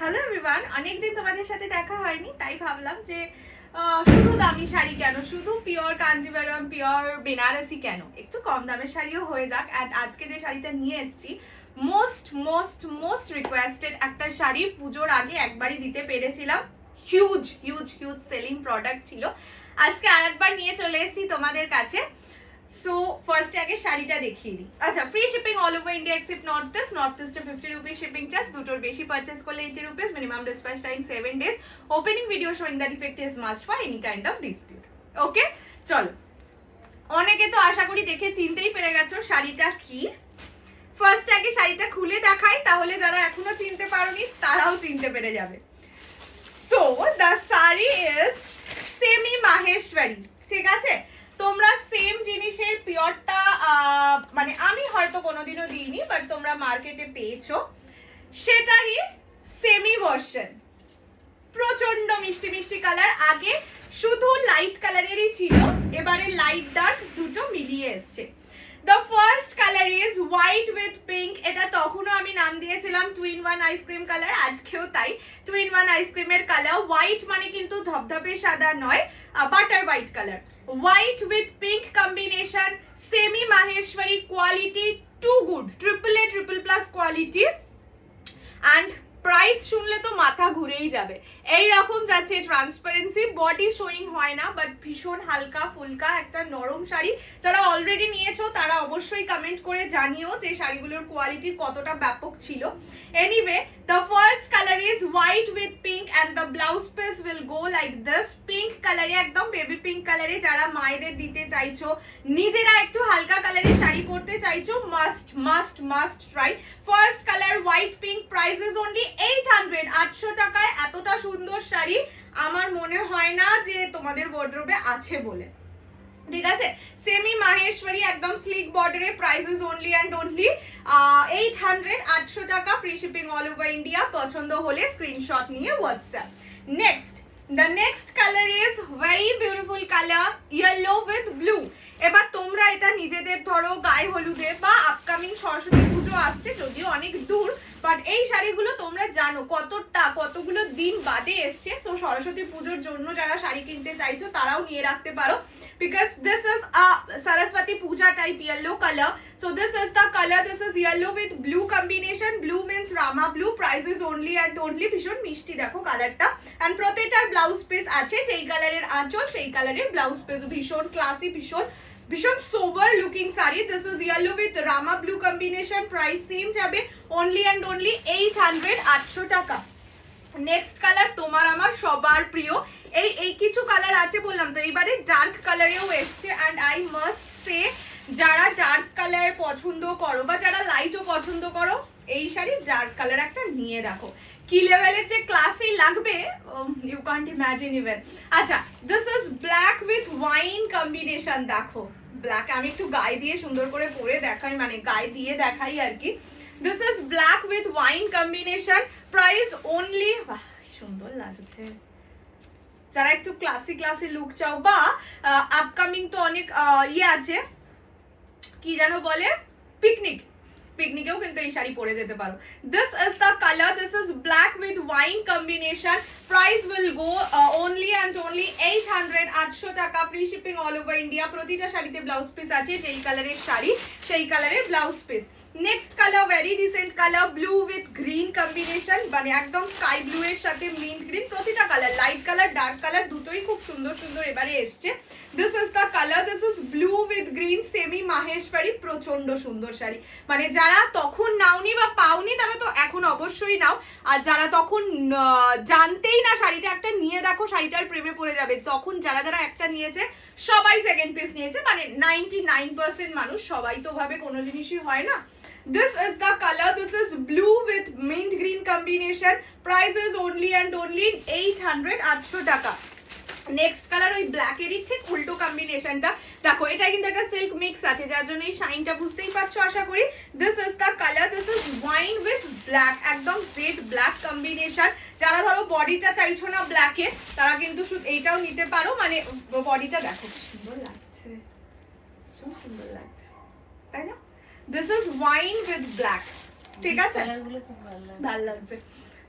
Hello everyone অনেকদিন তোমাদের সাথে দেখা হয়নি, তাই ভাবলাম যে শুধু দামি শাড়ি কেন? শুধু পিওর কাঞ্জিভারম পিওর বেনারসি কেন? একটু কম দামের শাড়িও হয়ে যাক। অ্যান্ড আজকে যে শাড়িটা নিয়ে এসেছি মোস্ট মোস্ট মোস্ট রিকোয়েস্টেড একটা শাড়ি। পুজোর আগে একবারই দিতে পেরেছিলাম। Huge huge huge selling product ছিল। আজকে আরেকবার নিয়ে চলে এসেছি তোমাদের কাছে। সো ফার্স্টে আগে শাড়িটা দেখিয়ে দিই। আচ্ছা free shipping all over India except north east north ইস্টে ফিফটি রুপিস শিপিং চার্জ দুটোর বেশি পারচেস করলে eighty rupees minimum dispatch time seven days opening video showing that effect is must for any kind of dispute okay চলো। অনেকে তো আশা করি দেখে চিনতেই পেরে গেছো শাড়িটা কি। ফার্স্ট আগে শাড়িটা খুলে দেখাই, তাহলে যারা এখনও চিনতে পারোনি, তারাও চিনতে পেরে যাবে। So the sari is semi Maheshwari ঠিক আছে? তোমরা সেম জিনিসের পিওরটা মানে আমি হয়তো কোনোদিনও দিইনি বাট তোমরা মার্কেটে পেয়েছ। সেটারই সেমি ভার্সন প্রচণ্ড মিষ্টি মিষ্টি কালার আগে শুধু লাইট কালারেরই ছিল, এবারে লাইট ডার্ক দুটো মিলিয়ে এসছে। The first colour is white with pink এটা তখনও আমি নাম দিয়েছিলাম টুইন ওয়ান আইসক্রিম কালার আজকেও তাই। টুইন ওয়ান আইসক্রিমের কালার হোয়াইট মানে কিন্তু ধবধবে সাদা নয় butter white colour white with pink combination semi maheshwari quality too good. Triple a triple plus quality. And price শুনলে তো মাথা ঘুরেই যাবে। এই রকম যাচ্ছে ট্রান্সপারেন্সি বডি শোয়িং হয় না বাট ভীষণ হালকা ফুলকা একটা নরম শাড়ি। যারা অলরেডি নিয়েছো, তারা অবশ্যই কমেন্ট করে জানিও যে শাড়িগুলোর কোয়ালিটি কতটা ব্যাপক ছিল। Anyway the first colour is white with pink and the blouse piece will go like this pink কালারে একদম বেবি পিঙ্ক কালারে যারা মায়েদের দিতে চাইছো, নিজেরা একটু হালকা কালারের শাড়ি পরতে চাইছো must must must try first white pink prices only eight hundred আটশো টাকায় এতটা সুন্দর শাড়ি আমার মনে হয় না যে তোমাদের ওয়ার্ড্রোবে আছে বলে। ঠিক আছে? সেমি মাহেশ্বরী একদম স্লিক বর্ডারে prices only and only eight hundred আটশো টাকা free shipping all over India পছন্দ হলে স্ক্রিনশট নিয়ে WhatsApp next the next colour is very beautiful colour yellow with blue এবার তোমরা এটা নিজেদের ধরো গায়ে হলুদে বা আপকামিং সরস্বতী পুজো আসছে, যদিও অনেক দূর বাট এই শাড়িগুলো তোমরা জানো কতটা, কতগুলো দিন বাদে এসছে। সো সরস্বতী পুজোর জন্য যারা শাড়ি কিনতে চাইছো, তারাও নিয়ে রাখতে পারো। Because this is a Saraswati Puja type yellow colour so this is the colour This is yellow with blue combination blue means Rama blue price is only and only ভীষণ মিষ্টি, দেখো কালারটা and প্রত্যেকটার ব্লাউজ পিস আছে, যেই কালারের আঁচল, সেই কালারের ব্লাউজ পিস ভীষণ ক্লাসি ভীষণ ভীষণ sober looking sari. This is yellow with Rama blue combination price same যাবে। Only and only eight hundred আটশো টাকা। নেক্সট কালার তোমার আমার সবার প্রিয়। এই এই কিছু কালার আছে বললাম তো এইবারে ডার্ক কালারেও এসছে। অ্যান্ড আই মাস্ট সে যারা ডার্ক কালার পছন্দ করো বা যারা লাইটও পছন্দ করো, এই শাড়ি ডার্ক কালার একটা নিয়ে রাখো। কি লেভেলের যে ক্লাসেই লাগবে ইউ কান্ট ইম্যাজিন ইভেন আচ্ছা this is black with wine combination দেখো। ব্ল্যাক আমি একটু গায়ে দিয়ে সুন্দর করে পরে দেখাই মানে গায়ে দিয়ে দেখাই আর কি। This is black with wine combination price only সুন্দর লাগছে যারা একটু ক্লাসি ক্লাসি লুক চাও বা আপকামিং তো অনেক আহ, ইয়ে আছে কি যেন বলে পিকনিক পিকনিকেও কিন্তু এই শাড়ি পরে যেতে পারো this is the colour this is black with wine combination price will go only and only eight hundred আটশো টাকা free shipping all over India প্রতিটা শাড়িতে ব্লাউজ পিস আছে যেই কালারের শাড়ি সেই কালারের blouse piece next colour very decent colour blue with green combination মানে একদম স্কাই ব্লু এর সাথে মিন্ট গ্রিন প্রতিটা colour light colour dark colour দুটোই খুব সুন্দর সুন্দর এবারে এসছে। This is the colour this is blue with green semi Maheshwari প্রচণ্ড সুন্দর শাড়ি। মানে যারা তখন নাওনি বা পাওনি, তারা তো এখন অবশ্যই নাও। আর যারা তখন জানতেই না শাড়িটা, একটা নিয়ে দেখো শাড়িটার প্রেমে পড়ে যাবে। তখন যারা যারা একটা নিয়েছে, সবাই সেকেন্ড পিস নিয়েছে। মানে নাইনটি নাইন পার্সেন্ট মানুষ সবাই তো ভাবে কোনো জিনিসই হয় না। This is the color. This is blue with mint green combination. Price is only and only 800 800 টাকা। নেক্সট কালার ওই ব্ল্যাক এরই ঠিক উল্টো কম্বিনেশনটা দেখো এটা কিন্তু একটা সিল্ক মিক্স আছে, যার জন্য এই শাইনটা বুঝতেই পারছ, আশা করি। This is the colour this is wine with black একদম জেড ব্ল্যাক কম্বিনেশন যারা ধরো বডিটা চাইছো না ব্ল্যাকে তারা কিন্তু শুধু এইটাও নিতে পারো। মানে বডিটা দেখো সুন্দর লাগছে। সুন্দর লাগছে। this is wine with black ঠিক আছে কালারগুলো খুব ভালো লাগে ভাল লাগছে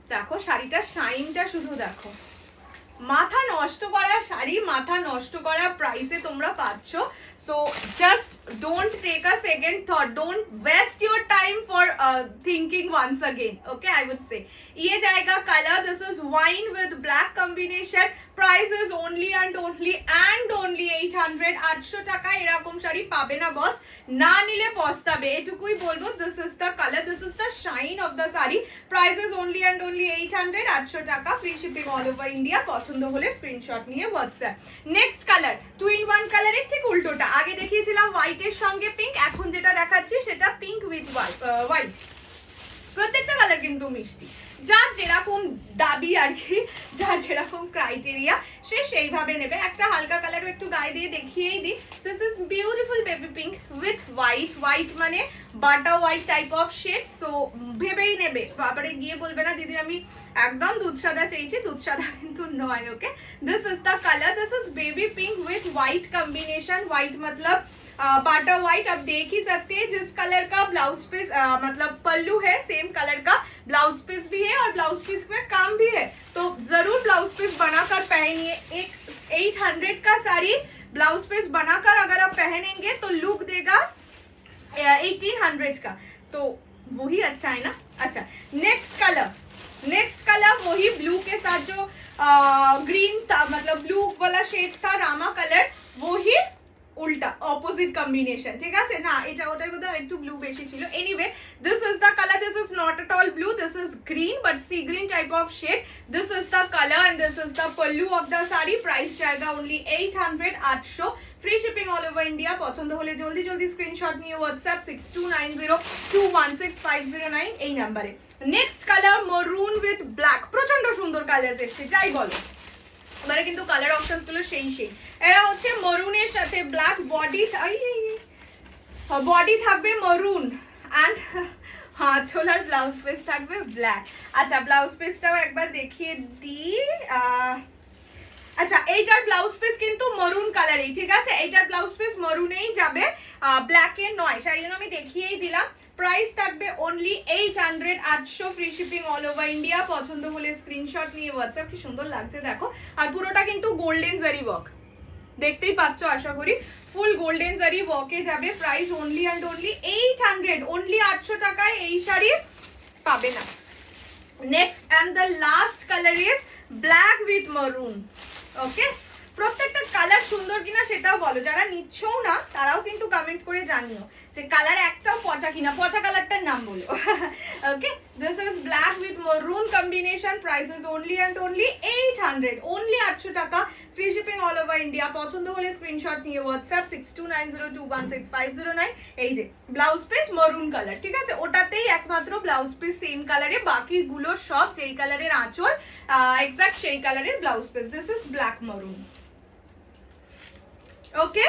দেখো শাড়িটার শাইনটা শুধু দেখো মাথা নষ্ট করা শাড়ি মাথা নষ্ট করা প্রাইসে তোমরা পাচ্ছ so just don't take a second thought don't waste your time for thinking once again okay I would say ये जाएगा colour this is wine with black combination price is only and only and only eight hundred আটশো টাকা এরকম শাড়ি পাবে না বস না নিলে পস্তাবে এটুকুই বলব this is the colour this is the shine of the sari. Prices only and only eight hundred আটশো টাকা free shipping all over India পছন্দ হলে স্ক্রিনশট নিয়ে WhatsApp next colour two in one কালারের ঠিক উল্টোটা। আগে দেখিয়েছিলাম হোয়াইটের সঙ্গে পিঙ্ক এখন যেটা দেখাচ্ছি সেটা পিঙ্ক উইথ হোয়াইট প্রত্যেকটা কালার কিন্তু মিষ্টি। যার যেরকম দাবি আর কি, যার যেরকম ক্রাইটেরিয়া সে সেইভাবে নেবে। একটা হালকা কালারও একটু গায়ে দিয়ে দেখিয়েই দিই। This is beautiful baby pink with white white মানে বাটা white type of shade so ভেবেই নেবে বাবারে গিয়ে বলবে না দিদি আমি একদম দুধ সাদা চেয়েছি দুধ সাদা কিন্তু নয় okay this is the colour this is baby pink with white combination white मतलब बाटा व्हाइट आप देख ही सकते हैं जिस कलर का ब्लाउज पीस मतलब पल्लू है सेम कलर का ब्लाउज पीस भी है और ब्लाउज पीस में काम भी है तो जरूर ब्लाउज पीस बनाकर पहनिए एक 800 का साड़ी ब्लाउज पीस बनाकर अगर आप पहनेंगे तो लुक देगा एटीन हंड्रेड का तो वही अच्छा है ना अच्छा नेक्स्ट कलर नेक्स्ट कलर वही ब्लू के साथ जो ग्रीन था मतलब ब्लू वाला शेड था रामा कलर वही উল্টা অপোজিট কম্বিনেশন ঠিক আছে না এটা ওটার মধ্যে একটু ব্লু বেশি ছিল anyway this is the colour this is not at all blue this is green but sea green type of shade this is the colour and this is the pallu of the sari price জায়গা only eight hundred আটশো free shipping all over India পছন্দ হলে জলদি জলদি screenshot নিয়ে WhatsApp six two nine zero two one six five zero nine এই নাম্বারে next colour maroon with black প্রচণ্ড সুন্দর কালার এসছে, যাই বলো। এবারে কিন্তু কালার অপশনসগুলো সেই সেই। এরা হচ্ছে মরুনের সাথে ব্ল্যাক বডি বডি থাকবে মরুন অ্যান্ড হ্যাঁ ছোলার ব্লাউজ পিস থাকবে ব্ল্যাক আচ্ছা ব্লাউজ পিসটাও একবার দেখিয়ে দিই। আচ্ছা এইটার ব্লাউজ পিস কিন্তু মরুন কালারেই ঠিক আছে? এইটার ব্লাউজ পিস মরুনেই যাবে ব্ল্যাকে নয়। সেই জন্য আমি দেখিয়েই দিলাম। প্রাইস থাকবে অনলি এইট হান্ড্রেড আটশো free shipping all over India পছন্দ হলে স্ক্রিনশট নিয়ে হোয়াটসঅ্যাপ কি সুন্দর লাগছে, দেখো। আর পুরোটা কিন্তু গোল্ডেন জারি ওয়ার্ক দেখতেই পাচ্ছ, আশা করি ফুল গোল্ডেন জারি ওয়ার্কে যাবে। Price only and only eight hundred only আটশো টাকায় এই শাড়ি পাবে না। Next and the last colour is black with maroon okay প্রত্যেকটা সুন্দর কিনা সেটাও বলো। যারা নিচ্ছও না, তারাও কিন্তু কমেন্ট করে জানিও যে কালার একটাও পচা কিনা। পচা কালারটার নাম বলো। Okay this is black with maroon combination price is only and only eight hundred only আটশো টাকা। Free shipping all over India পছন্দ হলে স্ক্রিনশট নিয়ে WhatsApp six two nine zero two one six five zero nine এই যে blouse piece maroon colour ঠিক আছে? ওটাতেই একমাত্র ব্লাউজ পিস সেম কালারে বাকিগুলো সব যেই কালারের আঁচল এক্সাক্ট সেই কালারের blouse piece this is black maroon okay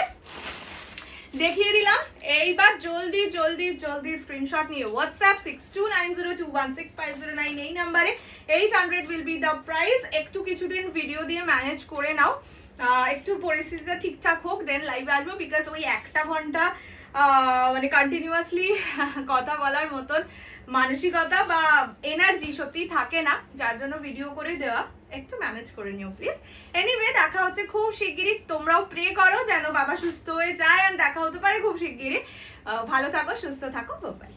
দেখিয়ে দিলাম। এইবার জলদি জলদি জলদি স্ক্রিনশট নিয়ে WhatsApp six two nine zero two one six five zero nine এই নাম্বারে eight hundred will be the price একটু কিছুদিন ভিডিও দিয়ে ম্যানেজ করে নাও। একটু পরিস্থিতিটা ঠিকঠাক হোক দেন লাইভে আসব বিকজ ওই একটা ঘণ্টা মানে কন্টিনিউয়াসলি কথা বলার মতন মানসিকতা বা এনার্জি সত্যি থাকে না, যার জন্য ভিডিও করে দেওয়া। একটু ম্যানেজ করে নিও প্লিজ এনিওয়ে দেখা হচ্ছে খুব শিগগিরই। তোমরাও প্রে করো যেন বাবা সুস্থ হয়ে যায় আর দেখা হতে পারে খুব শিগগিরই। ভালো থাকো, সুস্থ থাকো বাই